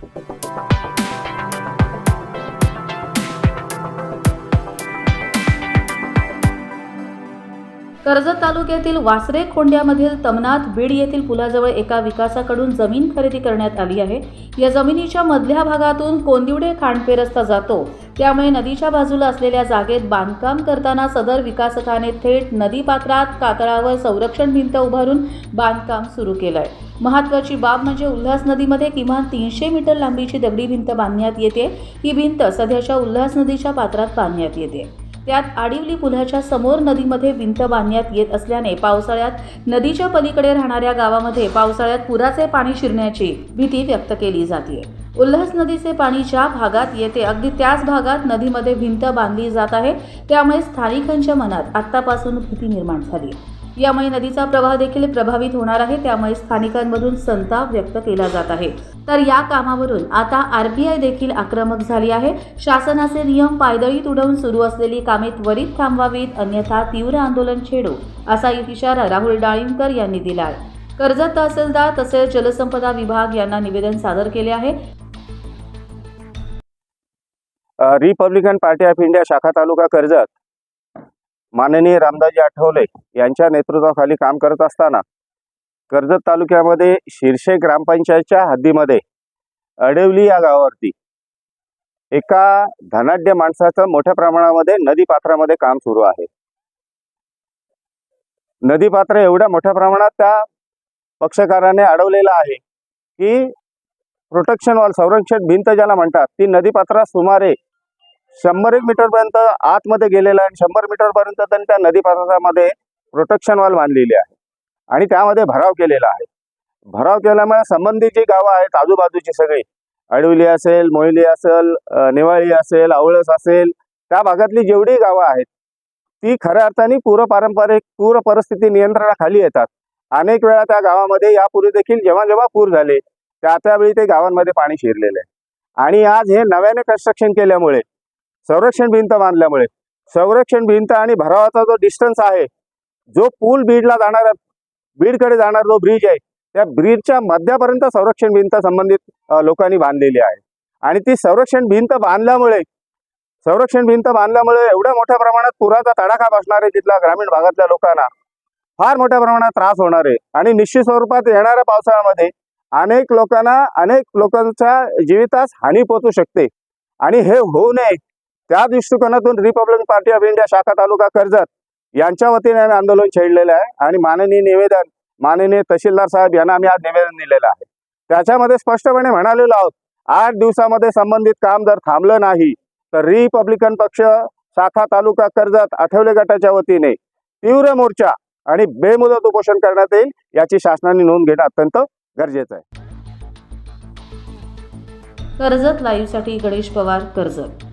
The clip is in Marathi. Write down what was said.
कर्जत तालुक्यातील वासरे खोंड्यामधील तमनाथ बीड येथील पुलाजवळ एका विकासाकडून जमीन खरेदी करण्यात आली आहे. या जमिनीच्या मधल्या भागातून कोंदिवडे खांडपे रस्ता जातो. त्यामुळे नदीच्या बाजूला असलेल्या जागेत बांधकाम करताना सदर विकासकाने थेट नदीपात्रात कातळावर संरक्षण भिंत उभारून बांधकाम सुरू केलं आहे महत्त्वाची बाब म्हणजे उल्हास नदीमध्ये किमान तीनशे मीटर लांबीची दगडी भिंत बांधण्यात येते. ही भिंत सध्याच्या उल्हास नदीच्या पात्रात बांधण्यात येते. त्यात आडिवली पुलाच्या समोर नदीमध्ये भिंत बांधण्यात येत असल्याने पावसाळ्यात नदीच्या पलीकडे राहणाऱ्या गावामध्ये पावसाळ्यात पुराचे पाणी शिरण्याची भीती व्यक्त केली जाते. उल्हास नदीचे पाणी ज्या भागात येते अगदी त्याच भागात नदीमध्ये भिंत बांधली जात आहे. त्यामुळे स्थानिकांच्या मनात आत्तापासून भीती निर्माण झाली यामुळे नदीचा प्रवाह देखील प्रभावित होणार आहे. त्यामुळे स्थानिकांमधून संताप व्यक्त केला जात आहे. तर या कामावरून आता आरबीआय देखील आक्रमक झाली आहे. शासनाचे नियम पायदळी तुडवून सुरू असलेली कामे त्वरित थांबवावीत अन्यथा तीव्र आंदोलन छेडू असा इशारा राहुल डाळिंबकर यांनी दिला आहे. कर्जत तहसीलदार तसेच जलसंपदा विभाग यांना निवेदन सादर केले आहे. रिपब्लिकन पार्टी ऑफ इंडिया शाखा तालुका कर्जत माननीय रामदासजी आठवले यांच्या नेतृत्वाखाली काम करत असताना कर्जत तालुक्यामध्ये शिरशे ग्रामपंचायतच्या हद्दीमध्ये अडवली या गावावरती एका धनाढ्य माणसाचं मोठ्या प्रमाणामध्ये नदीपात्रामध्ये काम सुरू आहे. नदीपात्र एवढ्या मोठ्या प्रमाणात त्या पक्षकाराने अडवलेलं आहे की प्रोटेक्शन वॉल संरक्षण भिंत ज्याला म्हणतात ती नदीपात्रात सुमारे शंभर एक मीटरपर्यंत आतमध्ये गेलेलं आहे. आणि शंभर मीटरपर्यंत त्यांनी त्या नदीपात्रामध्ये प्रोटेक्शन वॉल बांधलेली आहे. आणि त्यामध्ये भराव केलेला आहे. भराव केल्यामुळे संबंधित जी गावं आहेत आजूबाजूची सगळी अडवली असेल मोहिली असेल निवाळी असेल आवळस असेल त्या भागातली जेवढी गावं आहेत ती खऱ्या अर्थाने पूर पारंपरिक पूर परिस्थिती नियंत्रणाखाली येतात. अनेक वेळा त्या गावामध्ये यापूर्वी देखील जेव्हा जेव्हा पूर झाले त्या त्यावेळी ते गावांमध्ये पाणी शिरलेलं आहे. आणि आज हे नव्याने कन्स्ट्रक्शन केल्यामुळे संरक्षण भिंत बांधल्यामुळे संरक्षण भिंत आणि भरावाचा जो डिस्टन्स आहे जो पूल बीडला जाणारा बीडकडे जाणारा जो ब्रिज आहे त्या ब्रिजच्या मध्यापर्यंत संरक्षण भिंत संबंधित लोकांनी बांधलेली आहे. आणि ती संरक्षण भिंत बांधल्यामुळे संरक्षण भिंत बांधल्यामुळे एवढ्या मोठ्या प्रमाणात पुराचा तडाखा बसणार आहे तिथल्या ग्रामीण भागातल्या लोकांना फार मोठ्या प्रमाणात त्रास होणार आहे. आणि निश्चित स्वरूपात येणाऱ्या पावसाळ्यामध्ये अनेक लोकांना अनेक लोकांच्या जीवितास हानी पोचू शकते. आणि हे होऊ नये. त्या दृष्टिकोनातून रिपब्लिकन पार्टी ऑफ इंडिया शाखा तालुका कर्जत यांच्या वतीने आम्ही आंदोलन छेडलेलं आहे. आणि माननीय निवेदन माननीय तहसीलदार साहेब यांना आम्ही आज निवेदन दिलेलं आहे. त्याच्यामध्ये स्पष्टपणे म्हणालेलो आहोत आठ दिवसामध्ये संबंधित काम जर थांबलं नाही तर रिपब्लिकन पक्ष शाखा तालुका कर्जत आठवले गटाच्या वतीने तीव्र मोर्चा आणि बेमुदत उपोषण करण्यात येईल याची शासनाने नोंद घेणं अत्यंत गरजेचं आहे. कर्जत लाईव्हसाठी गणेश पवार कर्जत.